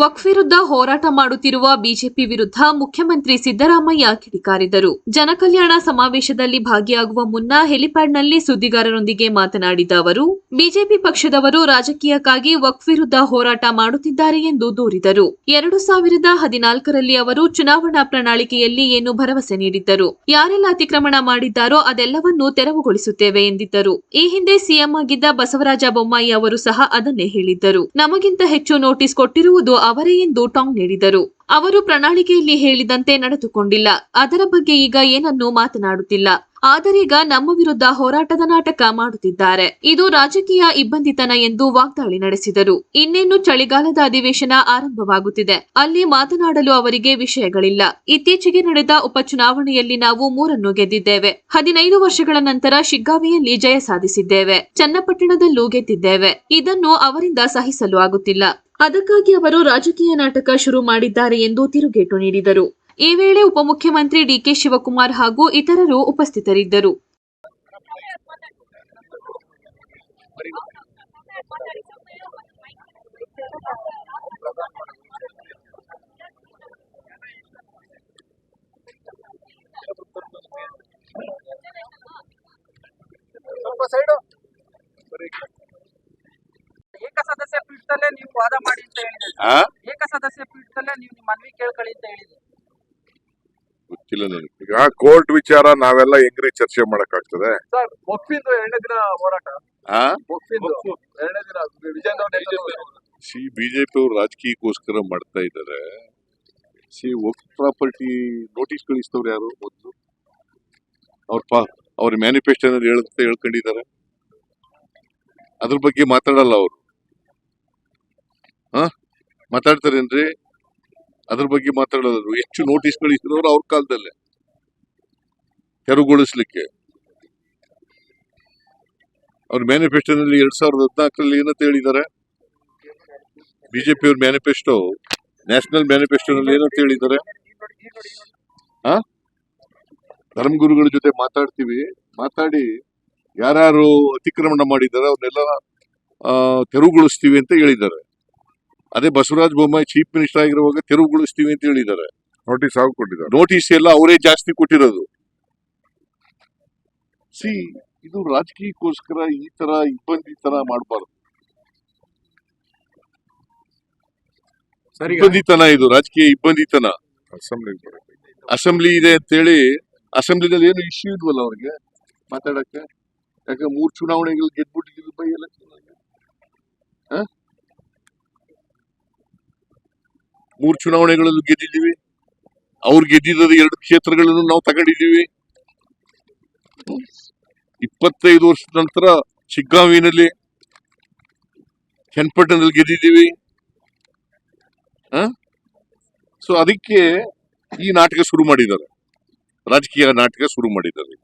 ವಕ್ಫ್ ವಿರುದ್ಧ ಹೋರಾಟ ಮಾಡುತ್ತಿರುವ ಬಿಜೆಪಿ ವಿರುದ್ಧ ಮುಖ್ಯಮಂತ್ರಿ ಸಿದ್ದರಾಮಯ್ಯ ಕಿಡಿಕಾರಿದರು ಜನಕಲ್ಯಾಣ ಸಮಾವೇಶದಲ್ಲಿ ಭಾಗಿಯಾಗುವ ಮುನ್ನ ಹೆಲಿಪ್ಯಾಡ್ನಲ್ಲಿ ಸುದ್ದಿಗಾರರೊಂದಿಗೆ ಮಾತನಾಡಿದ ಅವರು, ಬಿಜೆಪಿ ಪಕ್ಷದವರು ರಾಜಕೀಯಕ್ಕಾಗಿ ವಕ್ಫ್ ವಿರುದ್ಧ ಹೋರಾಟ ಮಾಡುತ್ತಿದ್ದಾರೆ ಎಂದು ದೂರಿದರು. ಎರಡು ಸಾವಿರದ ಹದಿನಾಲ್ಕರಲ್ಲಿ ಅವರು ಚುನಾವಣಾ ಪ್ರಣಾಳಿಕೆಯಲ್ಲಿ ಏನು ಭರವಸೆ ನೀಡಿದ್ದರು, ಯಾರೆಲ್ಲ ಅತಿಕ್ರಮಣ ಮಾಡಿದ್ದಾರೋ ಅದೆಲ್ಲವನ್ನೂ ತೆರವುಗೊಳಿಸುತ್ತೇವೆ ಎಂದಿದ್ದರು. ಈ ಹಿಂದೆ ಸಿಎಂ ಆಗಿದ್ದ ಬಸವರಾಜ ಬೊಮ್ಮಾಯಿ ಅವರು ಸಹ ಅದನ್ನೇ ಹೇಳಿದ್ದರು. ನಮಗಿಂತ ಹೆಚ್ಚು ನೋಟಿಸ್ ಕೊಟ್ಟಿರುವುದು ಅವರೇ ಎಂದು ಟಾಂಗ್ ನೀಡಿದರು. ಅವರು ಪ್ರಣಾಳಿಕೆಯಲ್ಲಿ ಹೇಳಿದಂತೆ ನಡೆದುಕೊಂಡಿಲ್ಲ. ಅದರ ಬಗ್ಗೆ ಈಗ ಏನನ್ನೂ ಮಾತನಾಡುತ್ತಿಲ್ಲ. ಆದರೀಗ ನಮ್ಮ ವಿರುದ್ಧ ಹೋರಾಟದ ನಾಟಕ ಮಾಡುತ್ತಿದ್ದಾರೆ. ಇದು ರಾಜಕೀಯ ಇಬ್ಬಂದಿತನ ಎಂದು ವಾಗ್ದಾಳಿ ನಡೆಸಿದರು. ಇನ್ನೇನು ಚಳಿಗಾಲದ ಅಧಿವೇಶನ ಆರಂಭವಾಗುತ್ತಿದೆ. ಅಲ್ಲಿ ಮಾತನಾಡಲು ಅವರಿಗೆ ವಿಷಯಗಳಿಲ್ಲ. ಇತ್ತೀಚೆಗೆ ನಡೆದ ಉಪಚುನಾವಣೆಯಲ್ಲಿ ನಾವು ಮೂರನ್ನು ಗೆದ್ದಿದ್ದೇವೆ. ಹದಿನೈದು ವರ್ಷಗಳ ನಂತರ ಶಿಗ್ಗಾವಿಯಲ್ಲಿ ಜಯ ಸಾಧಿಸಿದ್ದೇವೆ. ಚನ್ನಪಟ್ಟಣದಲ್ಲೂ ಗೆದ್ದಿದ್ದೇವೆ. ಇದನ್ನು ಅವರಿಂದ ಸಹಿಸಲು ಆಗುತ್ತಿಲ್ಲ. ಅದಕ್ಕಾಗಿ ಅವರು ರಾಜಕೀಯ ನಾಟಕ ಶುರು ಮಾಡಿದ್ದಾರೆ ಎಂದು ತಿರುಗೇಟು ನೀಡಿದರು. ಈ ವೇಳೆ ಉಪಮುಖ್ಯಮಂತ್ರಿ ಡಿಕೆ ಶಿವಕುಮಾರ್ ಹಾಗೂ ಇತರರು ಉಪಸ್ಥಿತರಿದ್ದರು. ಸೈಡು. ಪೀಠದಲ್ಲೇ ನೀವು ವಾದ ಮಾಡಿ ಅಂತ ಹೇಳಿದ್ರೆ. ಆ? ಏಕ ಸದಸ್ಯ ಪೀಠದಲ್ಲೇ ನೀವು ನಿಮ್ಮ ಮನವಿ ಕೇಳ್ಕೊಳ್ಳಿ ಅಂತ ಹೇಳಿದ್ರಿ. ಗೊತ್ತಿಲ್ಲ ನನಗೆ. ಈಗ ಕೋರ್ಟ್ ವಿಚಾರ ನಾವೆಲ್ಲ ಹೆಂಗ್ರಿ ಚರ್ಚೆ ಮಾಡಕ್ ಆಗ್ತದೆ ಸರ್ ಒಪ್ಪಿಂದು ಎರಡನೇ ದಿನ ಹೋರಾಟ. ಆ? ಒಪ್ಪಿಂದು ಎರಡನೇ ದಿನ ವಿಜಯನಗರ ಸಿ ಬಿಜೆಪಿ ಅವರು ರಾಜಕೀಯಕ್ಕೋಸ್ಕರ ಮಾಡ್ತಾ ಇದ್ದಾರೆ. ಸಿ ವರ್ಕ್ ಪ್ರಾಪರ್ಟಿ ನೋಟಿಸ್ ಕಳಿಸ್ತವ್ರು ಯಾರು ಮೊದಲು? ಅವ್ರ ಪಾ ಅವ್ರ ಮ್ಯಾನಿಫೆಸ್ಟೋನಲ್ಲಿ ಹೇಳ್ತಾ ಹೇಳ್ಕೊಂಡಿದ್ದಾರೆ. ಅದ್ರ ಬಗ್ಗೆ ಮಾತಾಡಲ್ಲ ಅವರು. ಹಾ ಮಾತಾಡ್ತಾರೇನ್ರಿ? ಅದ್ರ ಬಗ್ಗೆ ಮಾತಾಡೋದ್ರು ಹೆಚ್ಚು ನೋಟಿಸ್ ಕಳಿಸಿದವರು ಅವ್ರ ಕಾಲದಲ್ಲೇ. ತೆರವುಗೊಳಿಸ್ಲಿಕ್ಕೆ. ಅವ್ರ ಮ್ಯಾನಿಫೆಸ್ಟೋನಲ್ಲಿ ಎರಡ್ ಸಾವಿರದ ಹದಿನಾಲ್ಕರಲ್ಲಿ ಏನಂತ ಹೇಳಿದ್ದಾರೆ ಬಿಜೆಪಿ ಅವ್ರ ಮ್ಯಾನಿಫೆಸ್ಟೋ ನ್ಯಾಷನಲ್ ಮ್ಯಾನಿಫೆಸ್ಟೋನಲ್ಲಿ ಏನಂತ ಹೇಳಿದ್ದಾರೆ ಆ? ಧರ್ಮಗುರುಗಳ ಜೊತೆ ಮಾತಾಡ್ತೀವಿ. ಮಾತಾಡಿ ಯಾರ್ಯಾರು ಅತಿಕ್ರಮಣ ಮಾಡಿದ್ದಾರೆ ಅವ್ರನ್ನೆಲ್ಲ ತೆರವುಗೊಳಿಸ್ತೀವಿ ಅಂತ ಹೇಳಿದ್ದಾರೆ ಅದೇ ಬಸವರಾಜ ಬೊಮ್ಮಾಯಿ ಚೀಫ್ ಮಿನಿಸ್ಟರ್ ಆಗಿರುವಾಗ ತೆರವುಗೊಳಿಸ್ತೀವಿ ಅಂತ ಹೇಳಿದ್ದಾರೆ. ನೋಟಿಸ್ ಆಗಿ ಕೊಟ್ಟಿದ್ದಾರೆ ನೋಟಿಸ್ ಎಲ್ಲ ಅವರೇ ಜಾಸ್ತಿ ಕೊಟ್ಟಿರೋದು. ಸಿ ಇದು ರಾಜಕೀಯಕ್ಕೋಸ್ಕರ ಈ ತರ ಇಬ್ಬಂದಿ ತರ ಮಾಡಬಾರ್ದು. ಇಬ್ಬಂದಿತನ ಇದು ರಾಜಕೀಯ ಇಬ್ಬಂದಿತನ. ಅಸೆಂಬ್ಲಿ ಅಸೆಂಬ್ಲಿ ಇದೆ ಅಂತೇಳಿ ಅಸೆಂಬ್ಲಿನಲ್ಲಿ ಏನು ಇಶ್ಯೂ ಇಲ್ವಲ್ಲ ಅವ್ರಿಗೆ? ಮಾತಾಡಕ್ಕೆ? ಯಾಕಂದ್ರೆ ಮೂರು ಚುನಾವಣೆಗಳು ಗೆದ್ಬಿಟ್ಟಿದ್ದೀವಿ ಬೈ ಎಲೆಕ್ಷನ್ ಮೂರ್ ಚುನಾವಣೆಗಳಲ್ಲಿ ಗೆದ್ದಿದ್ದೀವಿ ಅವ್ರು ಗೆದ್ದಿದ್ದ ಎರಡು ಕ್ಷೇತ್ರಗಳನ್ನು ನಾವು ತಗೊಂಡಿದ್ದೀವಿ ಇಪ್ಪತ್ತೈದು ವರ್ಷದ ನಂತರ ಚಿಗ್ಗಾವಿನಲ್ಲಿ ಚನ್ನಪಟ್ಟಣದಲ್ಲಿ ಗೆದ್ದಿದ್ದೀವಿ ಸೊ ಅದಕ್ಕೆ ಈ ನಾಟಕ ಶುರು ಮಾಡಿದ್ದಾರೆ ರಾಜಕೀಯ ನಾಟಕ ಶುರು ಮಾಡಿದ್ದಾರೆ